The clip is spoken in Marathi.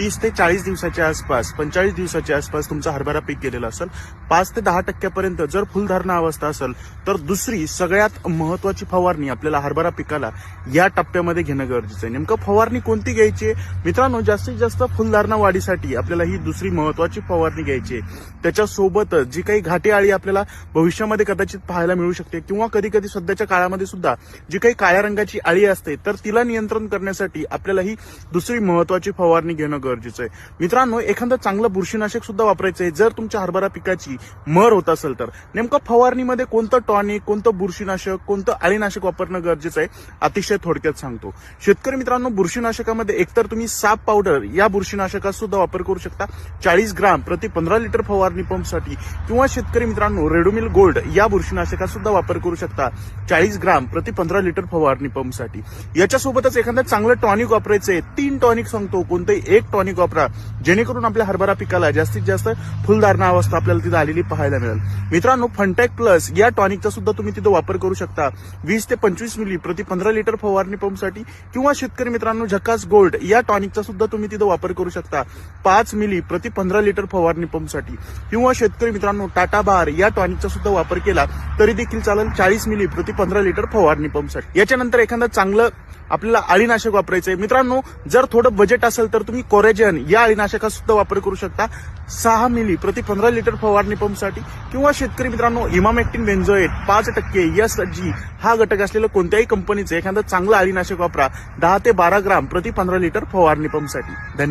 तीस ते चाळीस दिवसाच्या आसपास पंचेचाळीस दिवसाच्या आसपास तुमचा हरभरा पीक गेलेला असेल. पाच ते दहा टक्क्यापर्यंत जर फुलधारणा अवस्था असेल तर दुसरी सगळ्यात महत्वाची फवारणी आपल्याला हरभरा पिकाला या टप्प्यामध्ये घेणं गरजेचं आहे. नेमकं फवारणी कोणती घ्यायची आहे? मित्रांनो जास्तीत जास्त फुलधारणा वाढीसाठी आपल्याला ही दुसरी महत्वाची फवारणी घ्यायची आहे. त्याच्यासोबतच जी काही घाटी आळी आपल्याला भविष्यामध्ये कदाचित पाहायला मिळू शकते किंवा कधी कधी सध्याच्या काळामध्ये सुद्धा जी काही काळ्या रंगाची आळी असते तर तिला नियंत्रण करण्यासाठी आपल्याला ही दुसरी महत्वाची फवारणी घेणं गरजेचं आहे. मित्रांनो एखादं चांगलं बुरशीनाशक सुद्धा वापरायचं आहे. जर तुमच्या हरभरा पिकाची मर होत असेल तर. नेमकं फवारणीमध्ये कोणतं टॉनिक कोणतं बुरशीनाशक कोणतं आळीनाशक वापरणं गरजेचं आहे अतिशय थोडक्यात सांगतो. शेतकरी मित्रांनो बुरशीनाशकामध्ये एकतर तुम्ही साप पावडर या बुरशीनाशकाचा सुद्धा वापर करू शकता. चाळीस ग्राम प्रति पंधरा लिटर फवारणी पंपसाठी किंवा शेतकरी मित्रांनो रेडोमिल गोल्ड या बुरशीनाशकाचा सुद्धा वापर करू शकता. चाळीस ग्राम प्रति पंधरा लिटर फवारणी पंपसाठी. याच्यासोबतच एखादं चांगलं टॉनिक वापरायचं आहे. तीन टॉनिक सांगतो. कोणतंही एक टॉनिक वापरा जेणेकरून आपल्या हरभरा पिकाला जास्तीत जास्त फुलधारणा अवस्था आपल्याला तिथं आलेली पाहायला मिळेल. मित्रांनो फंटॅक प्लस या टॉनिकचा सुद्धा तुम्ही तिथं वापर करू शकता. वीस ते पंचवीस मिली प्रति पंधरा लिटर फवारणी पंपसाठी किंवा शेतकरी मित्रांनो झकास गोल्ड या टॉनिकचा सुद्धा तुम्ही तिथं वापर करू शकता. पाच मिली प्रति पंधरा लिटर फवारणी पंपसाठी किंवा शेतकरी मित्रांनो टाटा बार या टॉनिकचा सुद्धा वापर केला तरी देखील चालेल चाळीस मिली प्रति पंधरा लिटर फवारणी पंपसाठी याच्यानंतर एखादं चांगलं आपल्याला अळीनाशक वापरायचं आहे मित्रांनो जर थोडं बजेट असेल तर तुम्ही कोरेजन या अळीनाशका सुद्धा वापर करू शकता. सहा मिली प्रति पंधरा लिटर फवारणी पंपसाठी किंवा शेतकरी मित्रांनो इमामेक्टिन बेन्झोएट पाच टक्के यस जी हा घटक असलेलं कोणत्याही कंपनीचं एखादं चांगलं अळीनाशक वापरा. दहा ते बारा ग्राम प्रति पंधरा लिटर फवारणी पंपसाठी धन्यवाद.